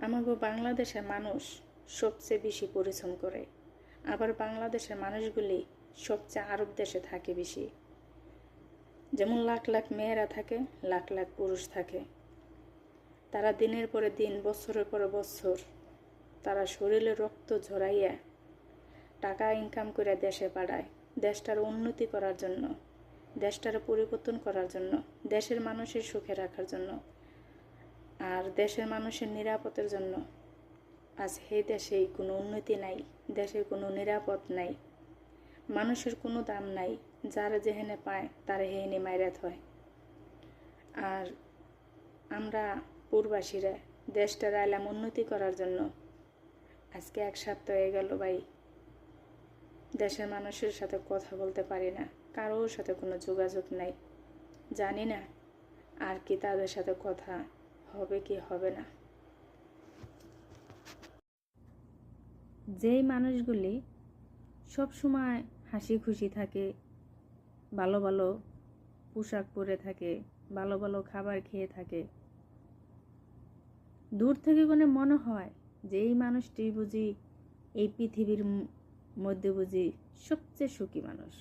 আমাগো বাংলাদেশের মানুষ সবচেয়ে বেশি পরিশ্রম করে। আবার বাংলাদেশের মানুষগুলি সবচেয়ে আরব দেশে থাকে বেশি। যেমন লাখ লাখ মেয়েরা থাকে, লাখ লাখ পুরুষ থাকে। তারা দিনের পরে দিন, বছরের পরে বছর তারা শরীরে রক্ত ঝরাইয়া টাকা ইনকাম করে দেশে পাঠায়। দেশটার উন্নতি করার জন্য, দেশটার পরিবর্তন করার জন্য, দেশের মানুষের সুখে রাখার জন্য। আর দেশের মানুষের নিরাপদের জন্য আজ এই দেশে কোনো উন্নতি নাই, দেশের কোনো নিরাপদ নাই, মানুষের কোনো দাম নাই, যারা যেহেনে পায় তারা হেনে মাইরাত হয়। আর আমরা পূর্বাসীরা দেশটার আইলাম উন্নতি করার জন্য আজকে এক সপ্তাহ হয়ে গেল ভাই। দেশের মানুষের সাথে কথা বলতে পারি না, কারোর সাথে কোনো যোগাযোগ নাই। জানি না আর কি তাদের সাথে কথা হবে কি হবে না। যেই মানুষগুলি সব সময় হাসি খুশি থাকে, ভালো ভালো পোশাক পরে থাকে, ভালো ভালো খাবার খেয়ে থাকে, দূর থেকে কোনো মনে হয় যে এই মানুষটি বুঝি এই পৃথিবীর মধ্যে বুঝি সবচেয়ে সুখী মানুষ?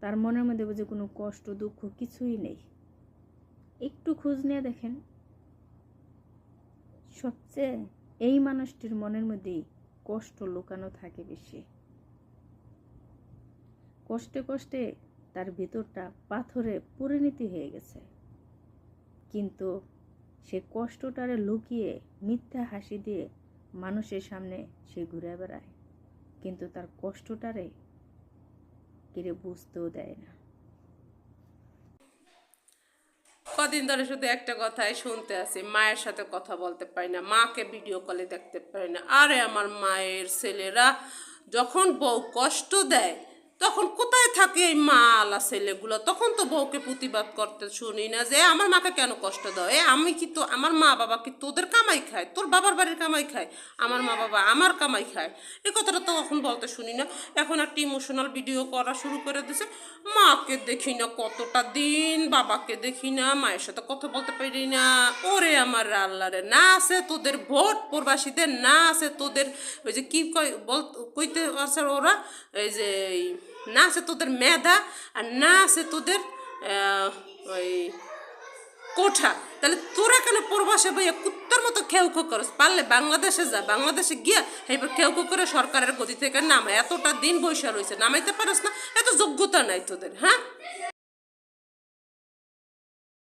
তার মনের মধ্যে বুঝি কোনো কষ্ট, দুঃখ কিছুই নেই। একটু খোঁজ নিয়ে দেখেন। সবচেয়ে এই মানুষটির মনের মধ্যেই কষ্ট লুকানো থাকে বেশি। কষ্টে কষ্টে তার ভিতরটা পাথরে পরিণতি হয়ে গেছে। কিন্তু সে কষ্টটারে লুকিয়ে মিথ্যা হাসি দিয়ে মানুষের সামনে সে ঘুরে বেড়ায়। কিন্তু তার কষ্টটারে কেড়ে বুঝতেও দেয় না। কদিন ধরে শুধু একটা কথাই শুনতে আছি, মায়ের সাথে কথা বলতে পারি না, মাকে ভিডিও কলে দেখতে পারি না। আরে আমার মায়ের ছেলেরা যখন বউ কষ্ট দেয় তখন কোথায় থাকে এই মা আলা ছেলেগুলো? তখন তো বউকে প্রতিবাদ করতে শুনি না যে আমার মাকে কেন কষ্ট দাও? এ, আমি কি তো, আমার মা বাবা কি তোদের কামাই খায়? তোর বাবার বাড়ির কামাই খায়? আমার মা বাবা আমার কামাই খায়? এই কথাটা তো এখন বলতে শুনি না। এখন একটা ইমোশনাল ভিডিও করা শুরু করে দিছে। মাকে দেখি না কতটা দিন, বাবাকে দেখি না, মায়ের সাথে কথা বলতে পারি না। ওরে আমার আল্লাহ রে না আছে তোদের ভোট প্রবাসীদের, না আছে তোদের, ওই যে কী কয়, বল, কইতে পারছে ওরা? এই যে না আছে তোদের মেধা আর না আছে তোদের ওই কোঠা। তাহলে তোরা কেন প্রবাসে বইয়া কুত্তার মতো খেউ খো করস? পারলে বাংলাদেশে যা, বাংলাদেশে গিয়া এইবার খেউ খো করে সরকারের গতি থেকে নামা। এতটা দিন বৈশা রয়েছে নামাইতে পারস না, এত যোগ্যতা নাই তোদের হ্যাঁ?